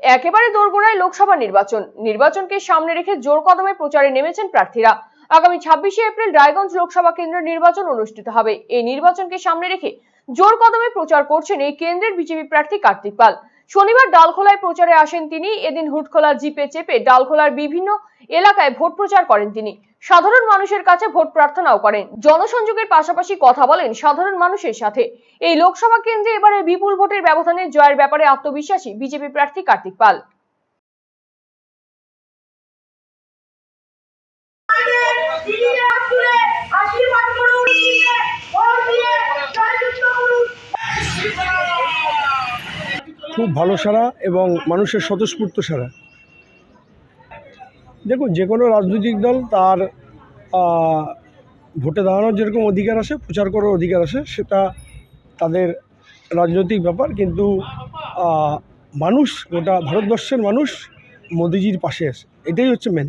একেবারে দোরগোড়ায় লোকসভা নির্বাচন। নির্বাচনকে সামনে রেখে জোর কদমে প্রচারে নেমেছেন প্রার্থীরা। আগামী ছাব্বিশে এপ্রিল রায়গঞ্জ লোকসভা কেন্দ্রের নির্বাচন অনুষ্ঠিত হবে। এই নির্বাচনকে সামনে রেখে জোর কদমে প্রচার করছেন এই কেন্দ্রের বিজেপি প্রার্থী কার্তিক পাল। শনিবার ডালখোলায় প্রচারে আসেন তিনি। এদিন হুটখোলা জিপে চেপে ডালখোলার বিভিন্ন এলাকায় ভোট প্রচার করেন তিনি। সাধারণ মানুষের কাছে ভোট প্রার্থনাও করেন। জনসংযোগের পাশাপাশি কথা বলেন সাধারণ মানুষের সাথে। এই লোকসভা কেন্দ্রে এবারে বিপুল ভোটের ব্যবধানে জয়ের ব্যাপারে আত্মবিশ্বাসী বিজেপি প্রার্থী কার্তিক পাল। খুব ভালো সারা এবং মানুষের স্বতঃস্ফূর্ত সারা। দেখুন, যে কোনো রাজনৈতিক দল তার ভোটে দাঁড়ানোর যেরকম অধিকার আছে প্রচার করার অধিকার আছে সেটা তাদের রাজনৈতিক ব্যাপার। কিন্তু মানুষ, গোটা ভারতবর্ষের মানুষ মোদিজির পাশে আছে। এটাই হচ্ছে মেন